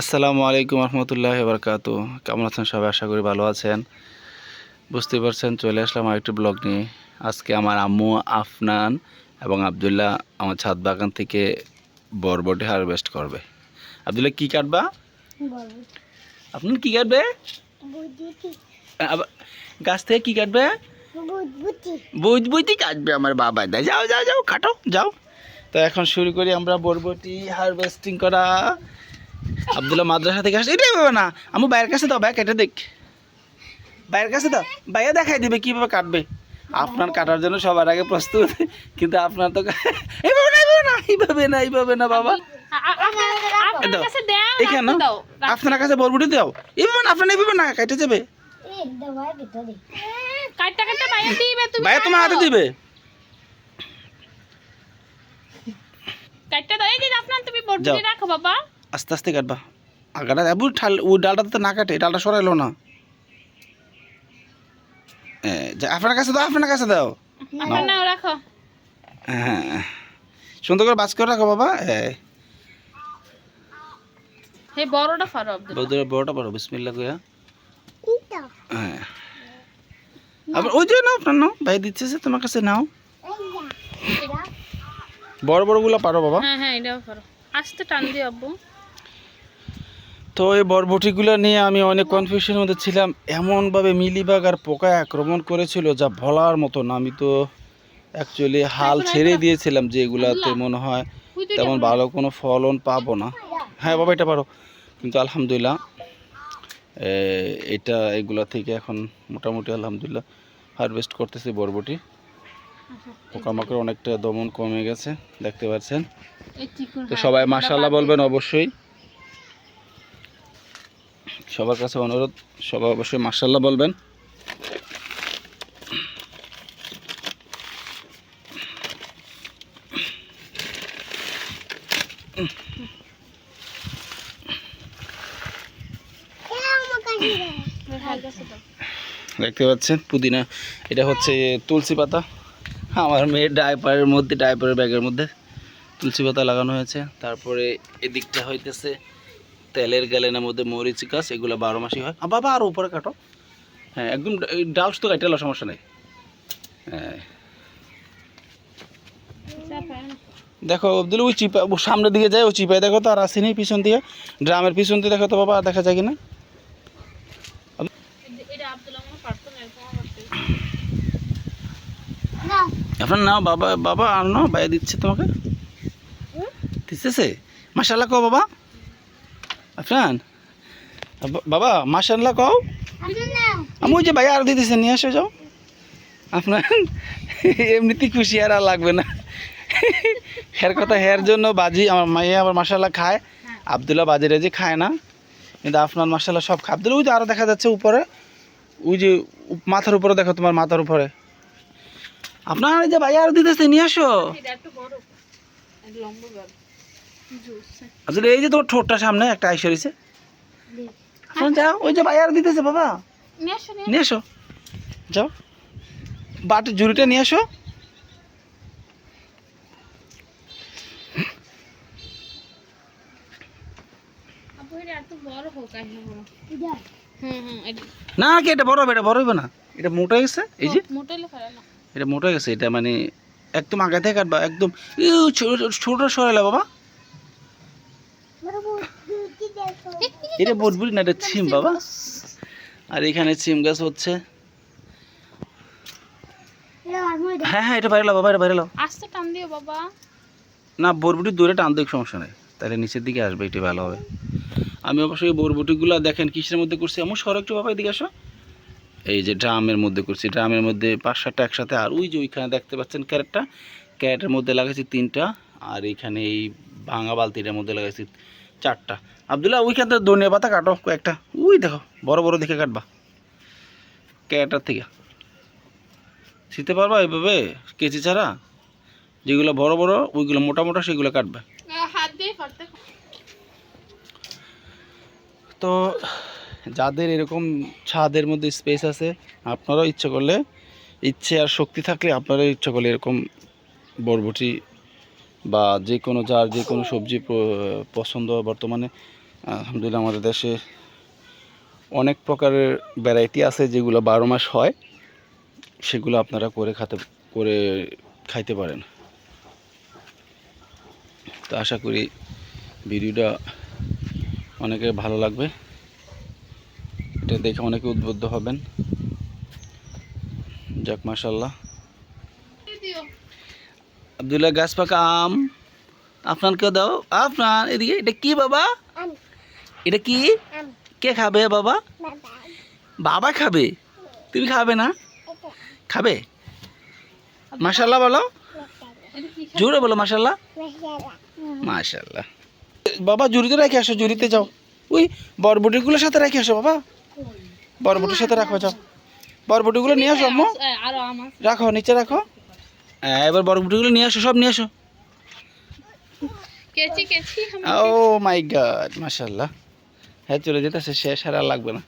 আসসালামু আলাইকুম রহমতুল্লাহ বরকাত। কেমন আছেন সবাই? আশা করি ভালো আছেন। বুঝতে পারছেন চলে আসলাম আরেকটি ব্লগ নিয়ে। আজকে আমার আম্মু আফনান এবং আবদুল্লাহ আমার ছাদ বাগান থেকে বরবটি হারভেস্ট করবে। আবদুল্লাহ কি কাটবা? আপনার কি কাটবে? আবার গাছ থেকে কি কাটবে? বুঝ বুঝি কাটবে আমার বাবা। দেয় যাও যাও যাও কাটো যাও। তো এখন শুরু করি আমরা বরবটি হারভেস্টিং করা। আবদুল্লাহ মাদ্রাসা থেকে আসছে। এটাই পাবে না। আমি বাইরের কাছে দাও ভাই কেটে দেখ। বাইরের কাছে দাও। ভাইয়া দেখাই দিবে কীভাবে কাটবে। আপনার কাটার জন্য সবার আগে প্রস্তুত। কিন্তু আপনার তো এইভাবে না এইভাবে না এইভাবে না এইভাবে না বাবা। আপনার দেও। এখানে আপনার কাছে বরবটি দাও। এইভাবে না আপনার এইভাবে না কেটে যাবে। ভাইয়া তোমার হাতে দিবে। কাটটা দাও। এই যে আপনার তুমি বড় রাখো বাবা। আস্তে আস্তে কাটবা। আগাটা যাব ঠাল ওই ডালটা তো না কাটে ডালটা সরাইলো না। এ, আপনার কাছে দাও আপনার কাছে দাও। রাখো। হ্যাঁ সুন্দর করে বাস করে রাখো বাবা এই এই বড়টা ফারো আব্দুল। বৌদ্ধরা বড়টা বড় বিসমিল্লা কইয়া হ্যাঁ। আবার ওই যে নাও আপনার নাও ভাই দিচ্ছে যে তোমার কাছে নাও। বড় বড়গুলো পারো বাবা। হ্যাঁ হ্যাঁ এটাও ফারো আস্তে টান দিও আব্বু। তো এই বরবটিগুলো নিয়ে আমি অনেক কনফিউশনের মধ্যে ছিলাম। এমনভাবে মিলিবাগ আর পোকা আক্রমণ করেছিল যা বলার মতো না। আমি তো অ্যাকচুয়ালি হাল ছেড়ে দিয়েছিলাম যে এগুলাতে মনে হয় তেমন ভালো কোনো ফলন পাবো না। হ্যাঁ বাবা এটা পারো। কিন্তু আলহামদুলিল্লাহ এটা এগুলা থেকে এখন মোটামুটি আলহামদুলিল্লাহ হারভেস্ট করতেছি বরবটি। পোকামাকড় অনেকটা দমন কমে গেছে দেখতে পাচ্ছেন। তো সবাই মাশাল্লাহ বলবেন অবশ্যই। সবার কাছে অনুরোধ, সবাই অবশ্যই মাশাল্লাহ বলবেন। দেখতে পাচ্ছেন পুদিনা, এটা হচ্ছে তুলসী পাতা। আমার মেয়ের ডাইপারের মধ্যে, ডাইপারের ব্যাগের মধ্যে তুলসী পাতা লাগানো হয়েছে। তারপরে এদিকটা হইতেছে তেলের গ্যালেনের মধ্যে মরিচ গাছ এগুলো বারো মাসই হয়। বাবা আর উপরে কাটো। হ্যাঁ একদম ডাউস তো কাটালো সমস্যা নেই। হ্যাঁ। দেখো আব্দুল ওই চিপা ও সামনের দিকে যায় ওই চিপায় দেখো তো আর আসেনি পিছন দিয়ে। ড্রামের পিছন দিয়ে দেখো তো বাবা আর দেখা যায় কিনা। এখন নাও বাবা বাবা আর নাও বাইরে দিচ্ছে তোমাকে। দিতেছে? মাসাল্লাহ কও বাবা। আফরান বাবা- মাসাল্লাহ কও। আমি ওই যে ভাই আর দিতেছে নিয়ে আসো যাও। আপনার এমনিতে খুশি আর আর লাগবে না। হের কথা হের জন্য বাজি আমার মাইয়া আবার মাসাল্লাহ খায়। আবদুল্লাহ বাজি রেজি খায় না। কিন্তু আপনার মাসাল্লাহ সব খায়। আবদুল্লাহ ওই যে আরও দেখা যাচ্ছে উপরে। ওই যে মাথার উপরে দেখো তোমার মাথার উপরে। আপনার এই যে ভাই আর দিতেছে নিয়ে আসো আসলে এই যে তোমার ঠোঁটটা সামনে একটা আইসা রয়েছে। এখন যাও ওই যে ভাই দিতেছে বাবা। নিয়ে এসো যাও। বাট জুড়িটা নিয়ে এসো না কি এটা বড় হবে এটা বড় হবে না। এটা মোটা গেছে এই যে। মোটেলে এটা মোটা গেছে এটা মানে একদম আগে থেকে কাটবা একদম ছোট ছোট সরাইলা বাবা। এটা বটবুড়ি না এটা ছিম বাবা। আর এখানে ছিম গাছ হচ্ছে। হ্যাঁ হ্যাঁ এটা বাইরে বাবা এটা বাইরে লাও। আস্তে টান দিও বাবা। না বরবটি দূরে টান দিক সমস্যা নেই। তাহলে নিচের দিকে আসবে এটি ভালো হবে। আমি অবশ্যই বরবটিগুলো দেখেন কিসের মধ্যে করছি? সর একটু বাবা এদিকে আসো। এই যে ড্রামের মধ্যে করছি ড্রামের মধ্যে পাঁচ সাতটা একসাথে আর ওই যে ওইখানে দেখতে পাচ্ছেন ক্যারেটটা। ক্যারেটের মধ্যে লাগাইছি তিনটা আর এইখানে এই ভাঙা বালতিটার মধ্যে লাগাইছি চারটা। আবদুল্লাহ ওইখান থেকে ধনিয়া পাতা কাটো কয়েকটা। ওই দেখো বড় বড় দেখে কাটবা। ক্যারেটার থেকে। শিখতে পারবা এইভাবে কেচি ছাড়া। যেগুলো বড় বড় ওইগুলো মোটা মোটা সেগুলো কাটবে। তো যাদের এরকম ছাদের মধ্যে স্পেস আছে আপনারাও ইচ্ছে করলে ইচ্ছে আর শক্তি থাকলে আপনারা ইচ্ছে করলে এরকম বরবটি বা যে কোনো যার যে কোনো সবজি পছন্দ বর্তমানে, আলহামদুলিল্লাহ আমাদের দেশে অনেক প্রকারের ভ্যারাইটি আছে যেগুলো বারো মাস হয়, সেগুলো আপনারা করে খাতে, করে খাইতে পারেন। তো আশা করি ভিডিওটা অনেকের ভালো লাগবে। এটা দেখে অনেকে উদ্বুদ্ধ হবেন। যাক মাশাল্লাহ দিও আবদুল্লাহ গাছ পাকা আম। আপনার কে দাও? আপনার এদিকে এটা কি বাবা? এটা কি? কে খাবে বাবা? বাবা। খাবে? তুমি খাবে না? খাবে? মাশাল্লাহ বলো। জোরে বলো মাশাল্লাহ মাশাল্লাহ বাবা জুড়িতে রেখে আসো জুড়িতে যাও। ওই বরবটিগুলোর সাথে রেখে আসো বাবা। বরবটির সাথে রাখো যাও। বরবটিগুলো নিয়ে আসো আম্মু? রাখো নিচে রাখো। হ্যাঁ, এবার বরবটিগুলো নিয়ে আসো সব নিয়ে আসো। কেচি কেচি ও মাই গড মাশাল্লাহ হ্যাঁ চলে যেতেছে শেষ আর লাগবে না।